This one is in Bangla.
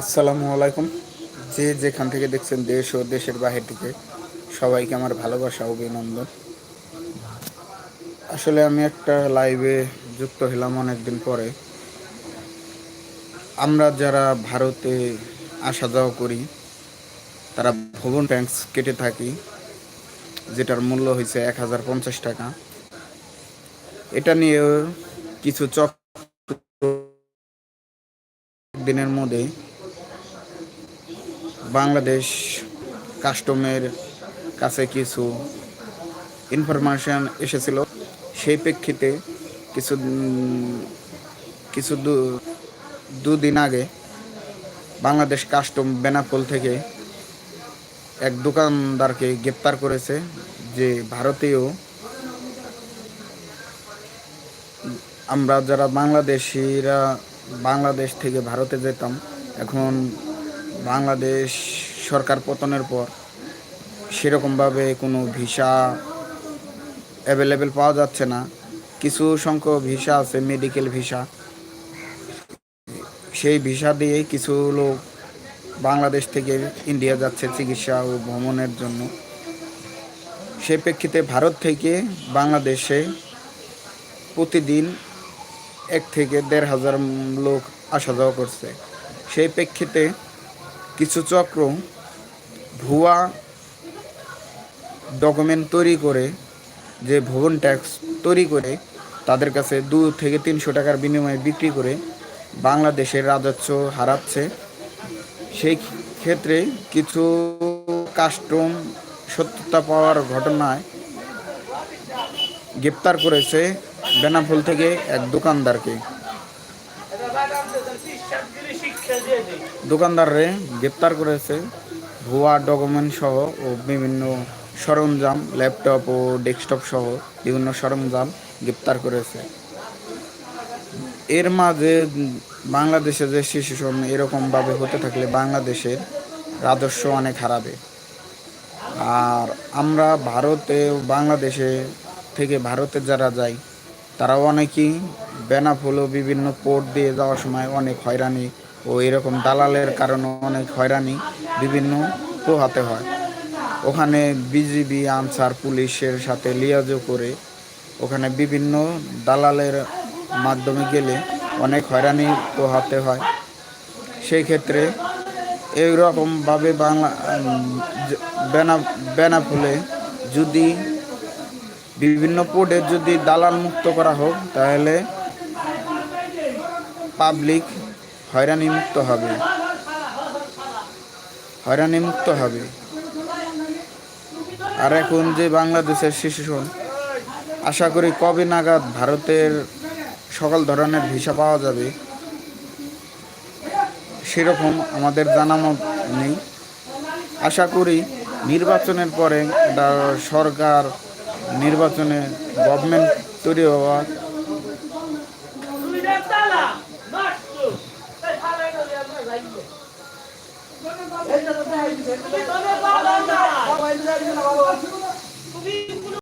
আসসালামু আলাইকুম। যে যেখান থেকে দেখছেন দেশ ও দেশের বাহির থেকে সবাইকে আমার ভালোবাসা, অভিনন্দন। আসলে আমি একটা লাইভে যুক্ত হলাম অনেকদিন পরে। আমরা যারা ভারতে আসা যাওয়া করি, তারা ভবন ট্যাক্স কেটে থাকি, যেটার মূল্য হয়েছে এক হাজার পঞ্চাশ টাকা। এটা নিয়ে কিছু চক দিনের মধ্যে বাংলাদেশ কাস্টমের কাছে কিছু ইনফরমেশান এসেছিল। সেই প্রেক্ষিতে কিছু কিছু দুদিন আগে বাংলাদেশ কাস্টম বেনাপোল থেকে এক দোকানদারকে গ্রেপ্তার করেছে যে ভারতীয়, আমরা যারা বাংলাদেশিরা বাংলাদেশ থেকে ভারতে যেতাম, এখন বাংলাদেশ সরকার পতনের পর সেরকমভাবে কোনো ভিসা অ্যাভেলেবেল পাওয়া যাচ্ছে না। কিছু সংখ্যক ভিসা আছে মেডিকেল ভিসা। সেই ভিসা দিয়ে কিছু লোক বাংলাদেশ থেকে ইন্ডিয়া যাচ্ছে চিকিৎসা ও ভ্রমণের জন্য। সেই প্রেক্ষিতে ভারত থেকে বাংলাদেশে প্রতিদিন এক থেকে দেড় হাজার লোক আসা যাওয়া করছে। সেই প্রেক্ষিতে কিছু চক্র ভুয়া ডকুমেন্ট তৈরি করে, যে ভবন ট্যাক্স তৈরি করে, তাদের কাছে দু থেকে তিনশো টাকার বিনিময়ে বিক্রি করে বাংলাদেশের রাজস্ব হারাচ্ছে। সেই ক্ষেত্রে কিছু কাস্টম সত্যতা পাওয়ার ঘটনায় গ্রেপ্তার করেছে বেনাফুল থেকে এক দোকানদারকে। দোকানদাররে গ্রেপ্তার করেছে। ভুয়া ডকুমেন্ট সহ ও বিভিন্ন সরঞ্জাম, ল্যাপটপ ও ডেস্কটপ সহ বিভিন্ন সরঞ্জাম গ্রেপ্তার করেছে। এর মাঝে বাংলাদেশে যে শিশু শ্রম এরকমভাবে হতে থাকলে বাংলাদেশের রাজস্ব অনেক হারাবে। আর আমরা ভারতে, বাংলাদেশে থেকে ভারতে যারা যাই, তারাও অনেকেই বেনাফুল ও বিভিন্ন পোর্ট দিয়ে যাওয়ার সময় অনেক হয়রানি ও এরকম দালালের কারণে অনেক হয়রানি বিভিন্ন পোহাতে হয়। ওখানে বিজিবি, আনসার, পুলিশের সাথে লিয়াজো করে ওখানে বিভিন্ন দালালের মাধ্যমে গেলে অনেক হয়রানি পোহাতে হয়। সেই ক্ষেত্রে এইরকমভাবে বাংলা বেনা বেনাফুলে যদি বিভিন্ন পোর্টে যদি দালাল মুক্ত করা হোক, তাহলে পাবলিক হয়রানি মুক্ত হবে। হয়রানি মুক্ত হবে। আর এখন যে বাংলাদেশের শিশু আশা করি কবে নাগাদ ভারতের সকল ধরনের ভিসা পাওয়া যাবে, সেরকম আমাদের জানা মত নেই। আশা করি নির্বাচনের পরে একটা সরকার নির্বাচনে গভর্নমেন্ট তৈরি হওয়ার তুমি